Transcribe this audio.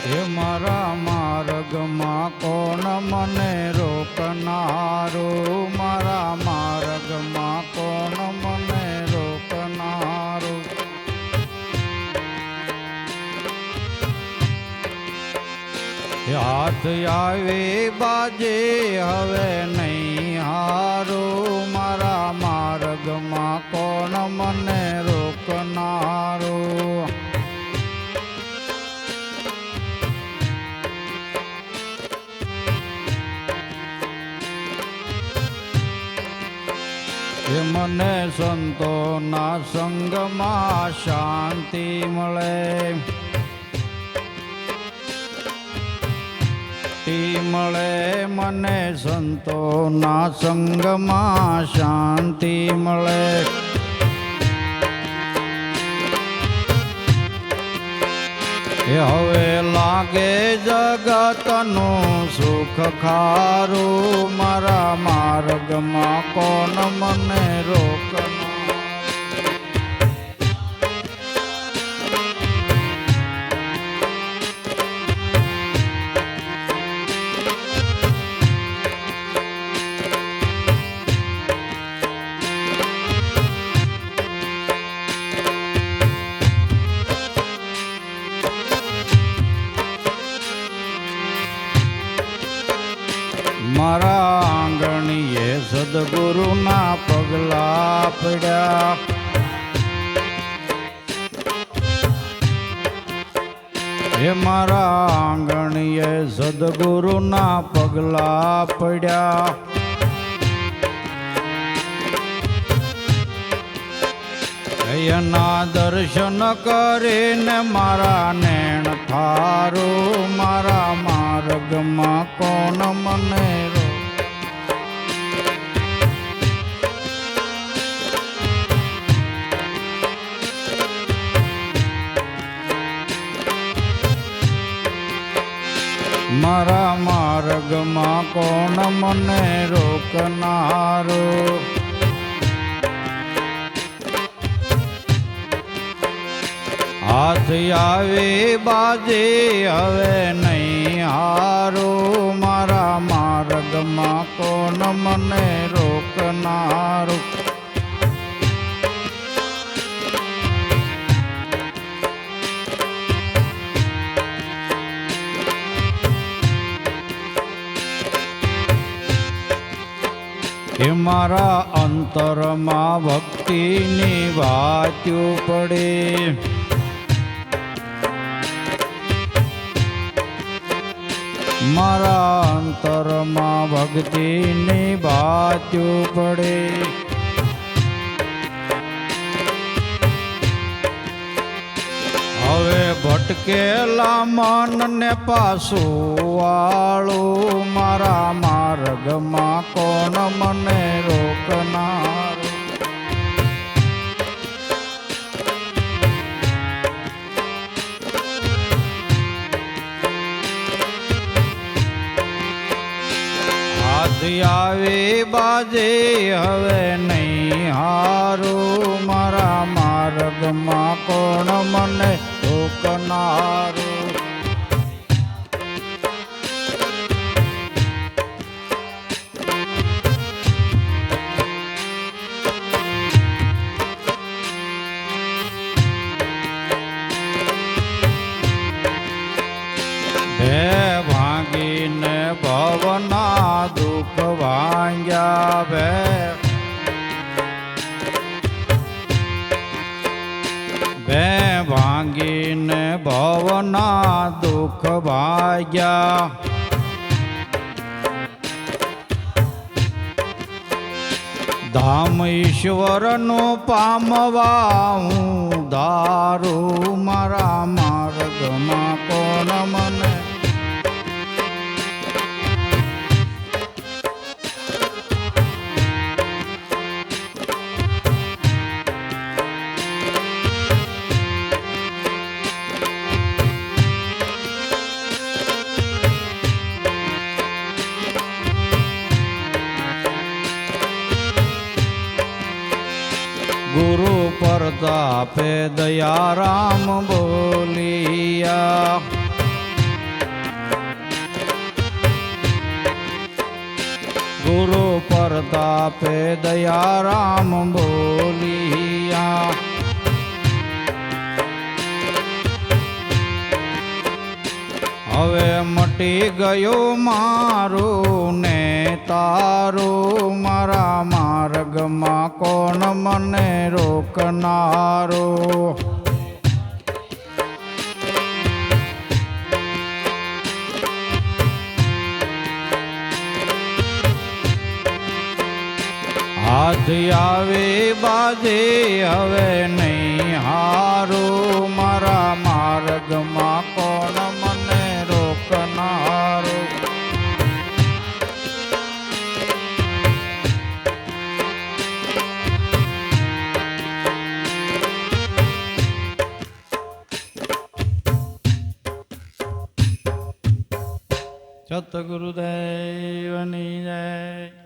હે મારા માર્ગમાં કોણ મને રોકનારું? મારા માર્ગમાં કોણ મને રોકનારું? યાદ આવે બાજે, હવે નહીં હારું. મારા માર્ગમાં કોણ મને એ મને સંતોના સંગમાં શાંતિ મળે. મળે મને સંતોના સંગમાં શાંતિ મળે. એ હવે લાગે જગતનું સુખ ખારું. મારા માર્ગમાં કોણ મને રોકના સદગુરુના પગલા પડ્યા. હે મારા આંગણીએ સદગુરુના પગલા પડ્યા. એના દર્શન કરીને મારા નેણ થારું મારા મારા માર્ગમાં કોણ મને રોકનારો? હાથ આવે, બાજે હવે નહીં હારો. મારા માર્ગમાં કોણ મને રોકનારું? એ મારા અંતરમાં ભક્તિની વાત્યુ પડે મારા અંતરમાં ભક્તિની વાત્યુ પડે ભટકેલા મનને પાછું વાળું મારા માર્ગમાં કોણ મને રોકનાર? હાથ આવે બાજે હવે નહીં હારું. મારા માર્ગમાં કોણ મને હે ભાંગીને ભવના દુઃખ ભાંગ્યા ભે દુઃખ ભાગ્યા ધામ ઈશ્વરનું પામવા હું દારું મારા માર્ગમાં ગુરુ પ્રતાપે દયારામ બોલિયા. ગુરુ પ્રતાપે દયારામ બોલિયા. હવે મટી ગયો મારું ને તારો મારા માર્ગમાં કોણ મને રોકનારું? હાથ આવે, બાજે હવે નહીં. સતગુરુદેવની જય.